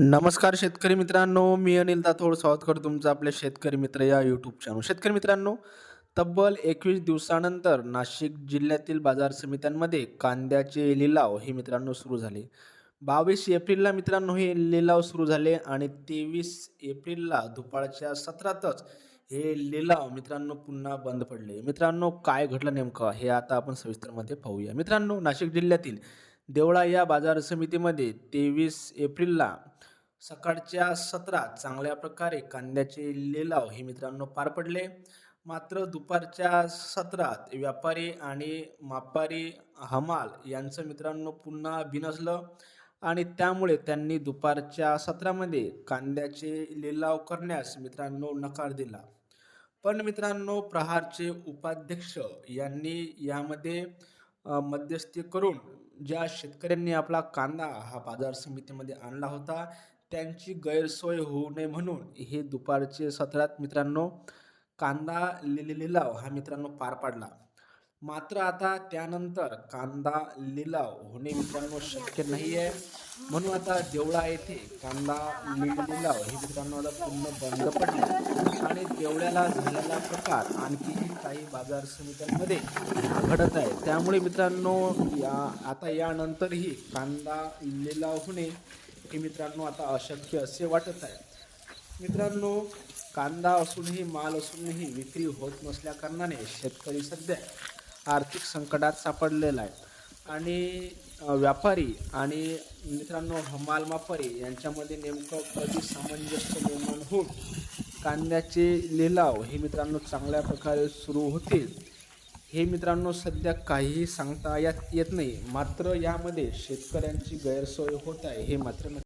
नमस्कार शेतकरी मित्रांनो मी अनिल दाथोड सावतकर तुमचं आपल्या शेतकरी मित्र या यूट्यूब चॅनल शेतकरी मित्रांनो तब्बल एकवीस दिवसानंतर नाशिक जिल्ह्यातील बाजार समित्यांमध्ये कांद्याचे लिलाव हे मित्रांनो सुरू झाले. बावीस एप्रिलला मित्रांनो हे लिलाव सुरू झाले आणि तेवीस एप्रिलला दुपारच्या सत्रातच हे लिलाव मित्रांनो पुन्हा बंद पडले. मित्रांनो काय घडलं नेमकं हे आता आपण सविस्तरमध्ये पाहूया. मित्रांनो नाशिक जिल्ह्यातील देवळा या बाजार समितीमध्ये तेवीस एप्रिलला सकाळच्या सत्रात चांगल्या प्रकारे कांद्याचे लिलाव हे मित्रांनो पार पडले. मात्र दुपारच्या सत्रात व्यापारी आणि मापारी हमाल यांचं मित्रांनो पुन्हा बिनसलं आणि त्यामुळे त्यांनी दुपारच्या सत्रामध्ये कांद्याचे लिलाव करण्यास मित्रांनो नकार दिला. पण मित्रांनो प्रहारचे उपाध्यक्ष यांनी यामध्ये मध्यस्थी करून ज्या शेतकऱ्यांनी आपला कांदा हा बाजार समितीमध्ये आणला होता त्यांची गैरसोय होऊ नये म्हणून हे दुपारचे सत्रात मित्रांनो कांदा लिलाव हा मित्रांनो पार पाडला. मात्र आता त्यानंतर कांदा लिलाव होणे मित्रांनो शक्य नाही आहे म्हणून आता देवळा येथे कांदा लिलाव हे मित्रांनो आता पूर्ण बंद पडले. एवढ्याला झालेला प्रकार आणखीही काही बाजार समित्यांमध्ये घडत आहे. त्यामुळे मित्रांनो या आता यानंतरही कांदा लिलाव होणे हे मित्रांनो आता अशक्य असे वाटत आहे. मित्रांनो कांदा असूनही माल असूनही विक्री होत नसल्याकारणाने शेतकरी सध्या आर्थिक संकटात सापडलेला आहे. आणि व्यापारी आणि मित्रांनो हमाल मापारी यांच्यामध्ये नेमकं कधी सामंजस्य निर्माण होऊन कांद्याचे लिलाव हे मित्रांनो चांगल्या प्रकारे सुरू होतील. हे मित्रांनो सध्या काहीही सांगता येत येत नाही. मात्र यामध्ये शेतकऱ्यांची गैरसोय होत आहे. हे मात्र नक्की